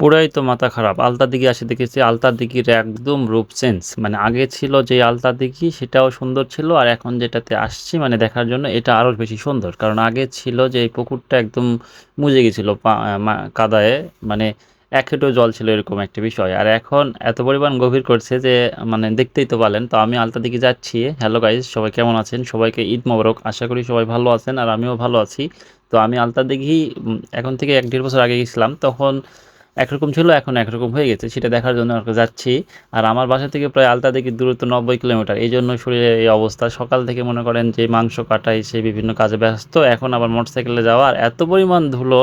পুরাই তো মাথা খারাপ। আলতা দিঘি আসে দেখেছি আলতা দিঘির একদম রূপ চেঞ্জ। মানে আগে ছিল যে আলতা দিঘি, সেটাও সুন্দর ছিল, আর এখন যেটাতে আসছি মানে দেখার জন্য এটা আরও বেশি সুন্দর। কারণ আগে ছিল যে এই পুকুরটা একদম মুজে গেছিল কাদায়ে। মানে এক হেঁটো জল ছিল এরকম একটা বিষয়। আর এখন এত পরিমাণ গভীর করছে যে মানে দেখতেই তো পারেন তো আমি আলতা দিকে যাচ্ছি। হ্যালো গাইজ সবাই কেমন আছেন? সবাইকে ঈদ মোবারক। আশা করি সবাই ভালো আছেন, আর আমিও ভালো আছি। তো আমি আলতা দিঘি এখন থেকে এক দেড় বছর আগে গেছিলাম। তখন একরকম ছিল, এখন একরকম হয়ে গেছে। সেটা দেখার জন্য আর যাচ্ছি। আর আমার বাসা থেকে প্রায় আলতা দিকে দূরত্ব নব্বই কিলোমিটার। এই জন্য শরীরের এই অবস্থা। সকাল থেকে মনে করেন যে মাংস কাটা এসে বিভিন্ন কাজে ব্যস্ত। এখন আবার মোটরসাইকেলে যাওয়া। আর এত পরিমাণ ধুলো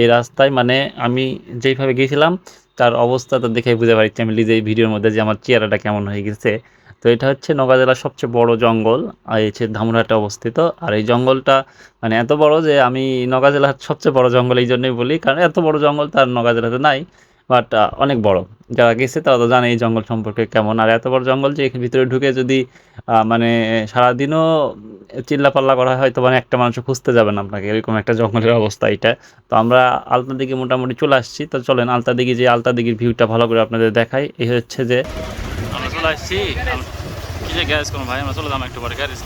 এই রাস্তায় মানে আমি যেইভাবে গিয়েছিলাম তার অবস্থা তো দেখে বুঝতে পারছি। আমি নিজেই ভিডিওর মধ্যে যে আমার চেহারাটা কেমন হয়ে গেছে। তো এটা হচ্ছে নওগাঁ জেলার সবচেয়ে বড় জঙ্গল, আর হচ্ছে ধামরাটে অবস্থিত। আর এই জঙ্গলটা মানে এত বড় যে আমি নওগাঁ জেলার সবচেয়ে বড় জঙ্গল এই জন্যই বলি, কারণ এত বড় জঙ্গল তার নওগাঁ জেলাতে নাই, বাট অনেক বড়। যারা গেছে তারা তো জানে এই জঙ্গল সম্পর্কে কেমন। আর এত বড় জঙ্গল যে এখানে ভিতরে ঢুকে যদি মানে সারাদিনও চিল্লাপাল্লা করা হয়, তো মানে একটা মানুষ খুঁজতে যাবে না আপনাকে। এরকম একটা জঙ্গলের অবস্থা এটা। তো আমরা আলতা দিঘি মোটামুটি চলে আসছি। তো চলেন আলতা দিঘি যে আলতা দিঘির ভিউটা ভালো করে আপনাদের দেখাই। এই হচ্ছে যে আমরা চলে আসছি। কি যে গ্যাস কোনো ভাই? আমরা চলে যাব একটু পরে গ্যারেজ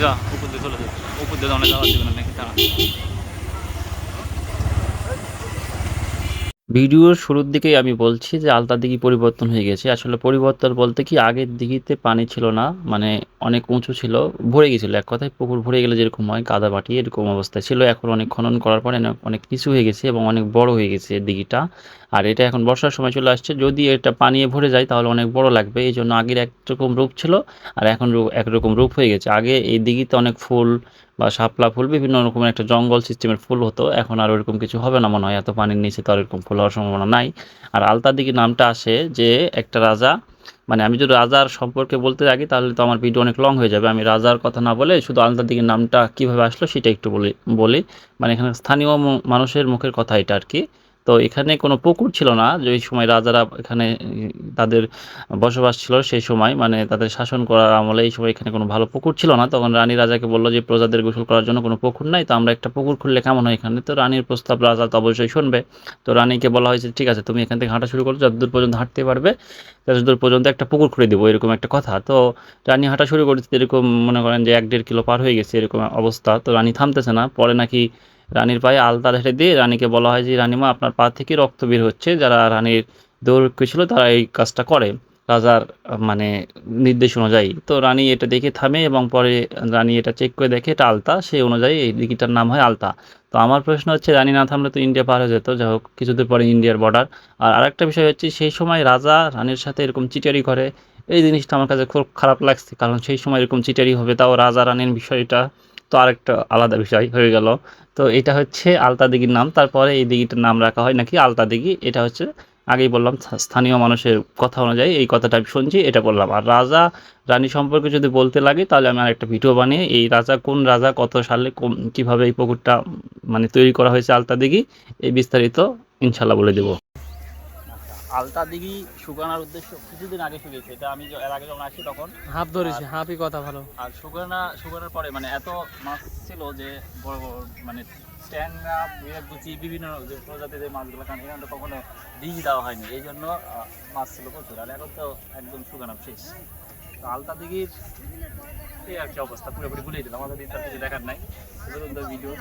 যা, উপর দিয়ে চলে যাবে উপর দিয়ে অনেক যাওয়া দিবে না নাকি তারা ভিডিওর শুরুর দিকেই আমি বলছি যে আলতা দিঘি পরিবর্তন হয়ে গেছে। আসলে পরিবর্তন বলতে কি, আগের দিঘিতে পানি ছিল না মানে অনেক উঁচু ছিল, ভরে গেছিল। এক কথায় পুকুর ভরে গেলে যেরকম হয় কাদা বাটি এরকম অবস্থায় ছিল। এখন অনেক খনন করার পরে অনেক- নিচু হয়ে গেছে এবং অনেক বড় হয়ে গেছে দিঘিটা। আর এটা এখন বর্ষার সময় চলে আসছে। যদি এটা পানিয়ে ভরে যায়, তাহলে অনেক বড় লাগবে। এই জন্য আগের একরকম রূপ ছিল, আর এখন একরকম রূপ হয়ে গেছে। আগে এই দিঘিতে অনেক ফুল বা শাপলা ফুল, বিভিন্ন রকমের একটা জঙ্গল সিস্টেমের ফুল হতো। এখন আর ওরকম কিছু হবে না মনে হয়। এত পানির নিচে তো আর এরকম ফুল হওয়ার সম্ভাবনা নাই। আর আলতা দিঘি নামটা আসে যে একটা রাজা মানে আমি যদি রাজার সম্পর্কে বলতে থাকি তাহলে তো আমার ভিডিও অনেক লং হয়ে যাবে। আমি রাজার কথা না বলে শুধু আলতা দিঘির নামটা কীভাবে আসলো সেটা একটু বলি বলি। মানে এখানে স্থানীয় মানুষের মুখের কথা এটা আর কি। তো এখানে কোনো পুকুর ছিল না। যে সময় রাজারা এখানে তাদের বসবাস ছিল সেই সময় মানে তাদের শাসন করার আমলে এই সময় এখানে কোনো ভালো পুকুর ছিল না। তখন রানী রাজাকে বলল যে, প্রজাদের গোসল করার জন্য কোনো পুকুর নাই, তো আমরা একটা পুকুর খুললে কেমন হয় এখানে? তো রানীর প্রস্তাব রাজা তো অবশ্যই শুনবে। তো রানীকে বলা হয়েছে, ঠিক আছে, তুমি এখান থেকে হাঁটা শুরু করো, যতদূর পর্যন্ত হাঁটতে পারবে, ততদূর পর্যন্ত একটা পুকুর খুঁড়ে দেবো, এরকম একটা কথা। তো রানী হাঁটা শুরু করেছে, এরকম মনে করেন যে, এক দেড় কিলো পার হয়ে গেছে, এরকম অবস্থা। তো রানী থামতেছে না, পরে নাকি রানীর পায়ে আলতা ঢেলে দিয়ে রানীকে বলা হয় যে, রানীমা, আপনার পা থেকে রক্ত বের হচ্ছে। যারা রানীর দৌড় ছিল, তারা এই কাজটা করে রাজার মানে নির্দেশ অনুযায়ী। তো রানী এটা দেখে থামে এবং পরে রানী এটা চেক করে দেখে এটা আলতা। সেই অনুযায়ী এই দিকিটার নাম হয় আলতা। তো আমার প্রশ্ন হচ্ছে, রানী না থামলে তো ইন্ডিয়া পার হয়ে যেত। যাই হোক কিছুদিন পরে ইন্ডিয়ার বর্ডার আর আরেকটা বিষয় হচ্ছে, সেই সময় রাজা রানীর সাথে এরকম চিটারি করে। এই জিনিসটা আমার কাছে খুব খারাপ লাগছে, কারণ সেই সময় এরকম চিটারি হবে, তাও রাজা রানীর বিষয়টা তো আরেকটা আলাদা বিষয় হয়ে গেল। তো এটা হচ্ছে আলতা দিঘির নাম। তারপরে এই দিঘিটার নাম রাখা হয় নাকি আলতা দিঘি? এটা হচ্ছে আগেই বললাম, স্থানীয় মানুষের কথা অনুযায়ী এই কথাটা আমি শুনছি, এটা বললাম। আর রাজা রানী সম্পর্কে যদি বলতে লাগে, তাহলে আমি আরেকটা ভিডিও বানিয়ে এই রাজা কোন রাজা, কত সালে, কোন, কীভাবে এই পুকুরটা মানে তৈরি করা হয়েছে আলতা দিঘি, এই বিস্তারিত ইনশাল্লাহ বলে দেবো। আলতা দিঘি শুকানোর উদ্দেশ্য কিছুদিন আগে শুকিয়েছে। এটা আমি এর আগে যখন আসি তখন হাফ ধরেছি হাফই কথা ভালো। আর শুকানা শুকানোর পরে মানে এত মাছ ছিল যে বড় বড় মানে ট্যাংরা গুচি বিভিন্ন যে প্রজাতির যে মাছগুলো কারণ এখানে তো কখনো বীজ দেওয়া হয়নি। এই জন্য মাছ ছিল প্রচুর। আর এখন তো একদম শুকানো শেষ। তো আলতা দিঘির এই আর কি অবস্থা পুরোপুরি ভুলেই দিলাম। আমাদের দিন তার কিছু দেখার নাই। ভিডিও